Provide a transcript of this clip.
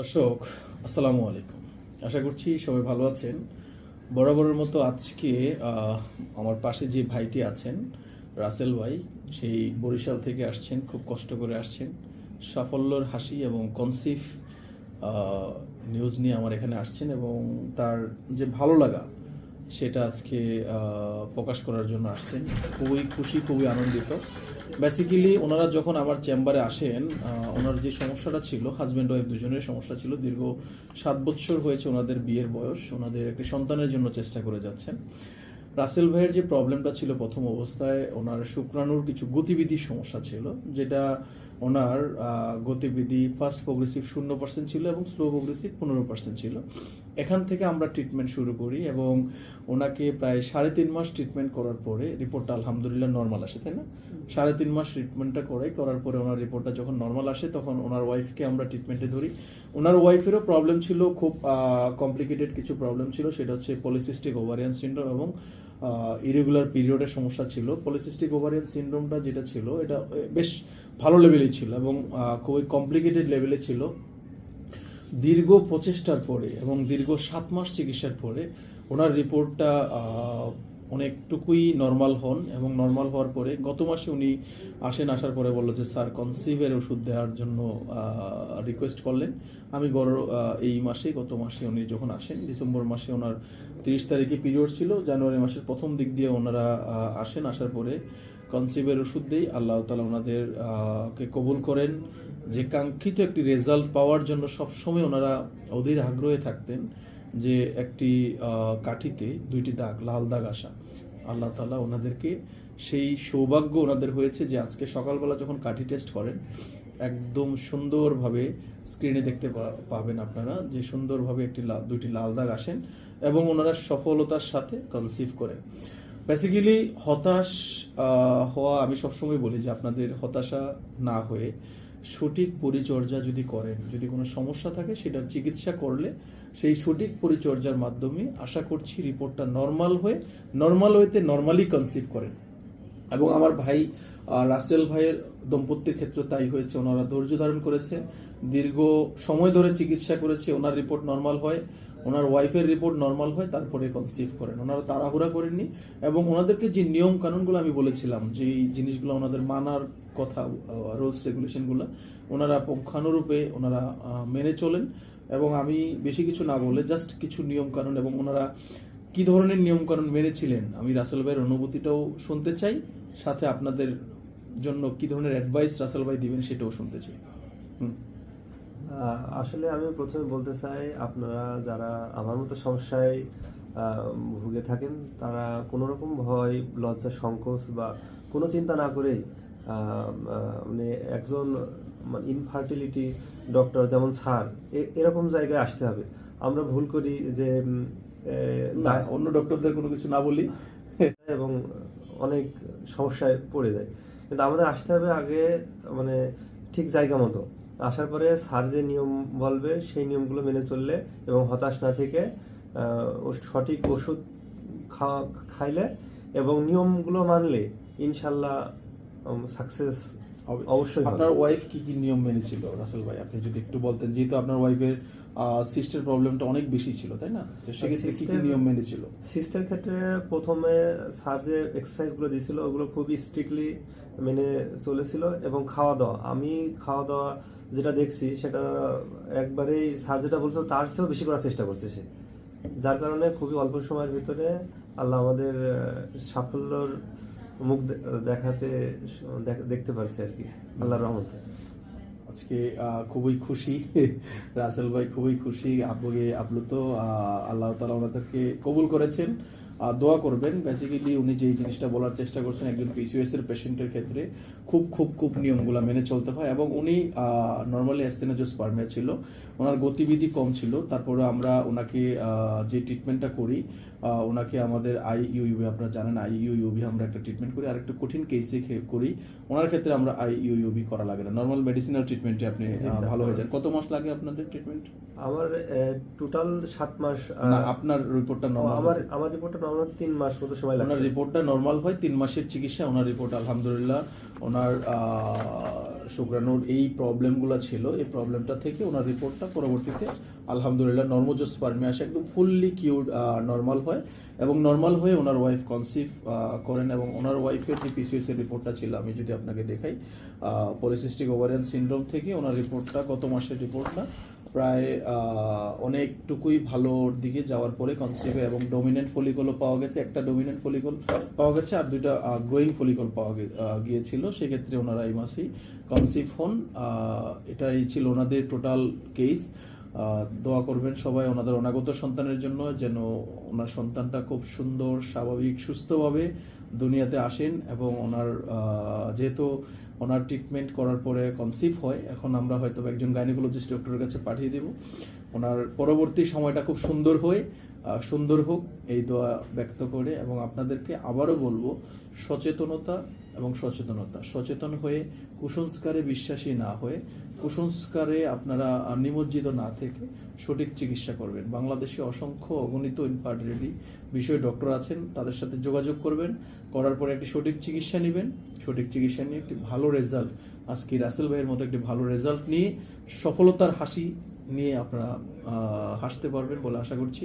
দর্শক, আসসালামু আলাইকুম। আশা করছি সবাই ভালো আছেন। বরাবরের মতো আজকে আমার পাশে যে ভাইটি আছেন, রাসেল ভাই, সেই বরিশাল থেকে আসছেন, খুব কষ্ট করে আসছেন। সাফল্যর হাসি এবং কনসিফ নিউজ নিয়ে আমার এখানে আসছেন এবং তার যে ভালো লাগা, সেটা আজকে প্রকাশ করার জন্য আসছেন। খুবই খুশি, খুবই আনন্দিত। বেসিক্যালি ওনারা যখন আমার চেম্বারে আসেন ওনার যে সমস্যাটা ছিল হাজব্যান্ড ওয়াইফ দুজনের সমস্যা ছিল, দীর্ঘ সাত বছর হয়েছে ওনাদের বিয়ের বয়স, ওনাদের একটি সন্তানের জন্য চেষ্টা করে যাচ্ছেন। রাসেল ভাইয়ের যে প্রবলেমটা ছিল প্রথম অবস্থায়, ওনার শুক্রাণুর কিছু গতিবিধির সমস্যা ছিল, যেটা ওনার গতিবিধি ফার্স্ট প্রোগ্রেসিভ শূন্য পার্সেন্ট ছিল এবং স্লো প্রোগ্রেসিভ পনেরো পার্সেন্ট ছিল। এখান থেকে আমরা ট্রিটমেন্ট শুরু করি এবং ওনাকে প্রায় সাড়ে তিন মাস ট্রিটমেন্ট করার পরে রিপোর্টটা আলহামদুলিল্লাহ নর্মাল আসে, তাই না? সাড়ে তিন মাস ট্রিটমেন্টটা করে করার পরে ওনার রিপোর্টটা যখন নর্মাল আসে তখন ওনার ওয়াইফকে আমরা ট্রিটমেন্টে ধরি। ওনার ওয়াইফেরও প্রবলেম ছিল, খুব কমপ্লিকেটেড কিছু প্রবলেম ছিল, সেটা হচ্ছে পলিসিস্টিক ওভারিয়ান সিন্ড্রোম এবং ইরেগুলার পিরিয়ডের সমস্যা ছিল। পলিসিস্টিক ওভারিয়ান সিন্ড্রোমটা যেটা ছিল, এটা বেশ ভালো লেভেলেই ছিল এবং খুবই কমপ্লিকেটেড লেভেলে ছিল। দীর্ঘ প্রচেষ্টার পরে এবং দীর্ঘ সাত মাস চিকিৎসার পরে ওনার রিপোর্টটা অনেকটুকুই নর্মাল হন এবং নর্মাল হওয়ার পরে গত মাসে উনি আসেন, আসার পরে বলল যে, স্যার কনসিভের ওষুধ দেওয়ার জন্য রিকোয়েস্ট করলেন। আমি গর এই মাসে গত মাসে উনি যখন আসেন, ডিসেম্বর মাসে ওনার তিরিশ তারিখে পিরিয়ড ছিল, জানুয়ারি মাসের প্রথম দিক দিয়ে ওনারা আসেন, আসার পরে কনসিভের ওষুধ দেই। আল্লাহ তালা ওনাদের কে কবুল করেন। যে কাঙ্ক্ষিত একটি রেজাল্ট পাওয়ার জন্য সবসময় ওনারা অধীর আগ্রহে থাকতেন। যে একটি কাঠিতে দুইটি দাগ, লাল দাগ আসা। আল্লাহ তালা ওনাদেরকে সেই সৌভাগ্য ওনাদের হয়েছে যে আজকে সকালবেলা যখন কাঠি টেস্ট করেন, একদম সুন্দরভাবে স্ক্রিনে দেখতে পাবেন আপনারা যে সুন্দরভাবে একটি লাল দুইটি লাল দাগ আসেন এবং ওনারা সফলতার সাথে কনসিভ করেন। বেসিক্যালি হতাশ হওয়া আমি সবসময় বলি যে আপনাদের হতাশা না হয়ে সঠিক পরিচর্যা যদি করেন, যদি কোনো সমস্যা থাকে সেটার চিকিৎসা করলে সেই সঠিক পরিচর্যার মাধ্যমে আশা করছি রিপোর্টটা নর্মাল হয়ে, নর্মাল হইতে নর্মালি কনসিভ করেন। এবং আমার ভাই রাসেল ভাইয়ের দম্পতির ক্ষেত্রে তাই হয়েছে। ওনারা ধৈর্য ধারণ করেছে। দীর্ঘ সময় ধরে চিকিৎসা করেছে। ওনার রিপোর্ট নর্মাল হয়। ওনার ওয়াইফের রিপোর্ট নর্মাল হয়, তারপরে কনসিভ করেন। ওনারা তাড়াহুড়া করেননি এবং ওনাদেরকে যে নিয়ম কানুনগুলো আমি বলেছিলাম, যে জিনিসগুলো ওনাদের মানার কথা রুলস রেগুলেশনগুলো ওনারা পুঙ্খানুরূপে ওনারা মেনে চলেন এবং আমি বেশি কিছু না বলে জাস্ট কিছু নিয়ম কানুন এবং ওনারা কি ধরনের নিয়ম কানুন মেনেছিলেন, আমি রাসেল ভাইয়ের অনুভূতিটাও শুনতে চাই, সাথে আপনাদের জন্য কি ধরনের অ্যাডভাইস রাসেল ভাই দিবেন সেটাও শুনতে চাই। হুম। আসলে আমি প্রথমে বলতে চাই আপনারা যারা আমার মতো সমস্যায় ভুগে থাকেন তারা কোনো রকম ভয় লজ্জা সংকোচ বা কোনো চিন্তা না করেই মানে একজন ইনফার্টিলিটি ডক্টর যেমন স্যার এ- এরকম জায়গায় আসতে হবে। আমরা ভুল করি যে অন্য ডক্টরদের কোনো কিছু না বলি। এবং অনেক সমস্যায় পড়ে যায়। কিন্তু আমাদের আসতে হবে আগে মানে ঠিক জায়গা মতো। আসার পরে স্যার যে নিয়ম বলবে সেই নিয়মগুলো মেনে চললে এবং হতাশ না থেকে সঠিক ওষুধ খাওয়া খাইলে এবং নিয়মগুলো মানলে ইনশাল্লাহ সাকসেস অবশ্যই। আপনার ওয়াইফ কি কি নিয়ম মেনেছিল রাসেল ভাই? আপনি যদি একটু বলতেন যেহেতু আপনার ওয়াইফের সিস্টের প্রবলেমটা অনেক বেশি ছিল তাই না? তো সেক্ষেত্রে কি কি নিয়ম মেনেছিল সিস্টের ক্ষেত্রে প্রথমে স্যার যে এক্সারসাইজগুলো দিয়েছিল ওগুলো খুবই স্ট্রিক্টলি মেনে চলেছিল এবং খাওয়া দাওয়া আমি খাওয়া দাওয়া যেটা দেখছি সেটা একবারেই স্যার যেটা বলছিল তার চেয়েও বেশি করার চেষ্টা করছে সে। যার কারণে খুবই অল্প সময়ের ভিতরে আল্লাহ আমাদের সাফল্যর মুখ দেখাতে দেখতে পারছি আর কি আল্লাহর রহমতে। আজকে খুবই খুশি। রাসেল ভাই খুবই খুশি। আব্বুকে আপ্লুত আল্লাহ তালা ওনাদেরকে কবুল করেছেন। দোয়া করবেন। বেসিক্যালি উনি যে জিনিসটা বলার চেষ্টা করছেন, একজন পিসিওএস এর পেশেন্টের ক্ষেত্রে খুব খুব খুব নিয়মগুলো মেনে চলতে হয় এবং উনি নর্মালি অ্যাস্থেনোজোস্পার্মিয়া ছিল। ওনার গতিবিধি কম ছিল। তারপরে আমরা ওনাকে যে ট্রিটমেন্টটা করি ওনাকে আমাদের আই ইউবি আপনারা জানেন আই ইউবি আমরা একটা ট্রিটমেন্ট করি আর একটা কঠিন কেসে করি। ওনার ক্ষেত্রে আমরা আই ইউবি করা লাগে না। নর্মাল মেডিসিনাল ট্রিটমেন্টে আপনি। ভালো হয়ে যান কত মাস লাগে আপনাদের ট্রিটমেন্ট আমার টোটাল সাত মাস না আপনার রিপোর্টটা নর্মাল আমার আমার রিপোর্টটা নর্মাল তিন মাস মতো সময় ওনার লাগছে। রিপোর্টটা নর্মাল হয় তিন মাসের চিকিৎসা ওনার রিপোর্ট আলহামদুলিল্লাহ ওনার শুক্রাণুর এই প্রবলেমগুলো ছিল, এই প্রবলেমটা থেকে ওনার রিপোর্টটা পরবর্তীতে আলহামদুলিল্লাহ নর্মোজোস ফার্মে আসে একদম ফুললি কিউড নর্মাল হয় এবং নর্মাল হয়ে ওনার ওয়াইফ কনসিভ করেন এবং ওনার ওয়াইফের যে পিসিএস এর রিপোর্টটা ছিল, আমি যদি আপনাকে দেখাই পলিসিস্টিক ওভারিয়ান সিন্ড্রোম থেকে ওনার রিপোর্টটা, গত মাসের রিপোর্টটা প্রায় অনেকটুকুই ভালোর দিকে যাওয়ার পরে কনসিভে এবং ডোমিনেন্ট ফলিকলও পাওয়া গেছে। একটা ডোমিনেন্ট ফলিকল পাওয়া গেছে আর দুইটা গ্রোয়িং ফলিকল পাওয়া গিয়েছিল। সেক্ষেত্রে ওনারা এই মাসেই কনসিভ হন। এটাই ছিল ওনাদের টোটাল কেস দোয়া করবেন সবাই ওনাদের অনাগত সন্তানের জন্য যেন ওনার সন্তানটা খুব সুন্দর, স্বাভাবিক, সুস্থভাবে দুনিয়াতে আসেন এবং ওনার যেহেতু ওনার ট্রিটমেন্ট করার পরে কনসিভ হয়, এখন আমরা হয়তো একজন গাইনিকোলজিস্ট ডক্টরের কাছে পাঠিয়ে দেব। ওনার পরবর্তী সময়টা খুব সুন্দর হয়ে। সুন্দর হোক এই দোয়া ব্যক্ত করে এবং আপনাদেরকে আবারও বলব, সচেতনতা এবং সচেতনতা। সচেতন হয়ে, কুসংস্কারে বিশ্বাসী না হয়ে, কুসংস্কারে আপনারা নিমজ্জিত না থেকে সঠিক চিকিৎসা করবেন। বাংলাদেশে অসংখ্য অগণিত ইনফার্টিলিটি বিষয়ে ডক্টর আছেন, তাদের সাথে যোগাযোগ করবেন, করার পরে একটি সঠিক চিকিৎসা নেবেন। সঠিক চিকিৎসা নিয়ে একটি ভালো রেজাল্ট আজকে রাসেল ভাইয়ের মতো একটি ভালো রেজাল্ট নিয়ে সফলতার হাসি নিয়ে আপনারা হাসতে পারবেন বলে আশা করছি।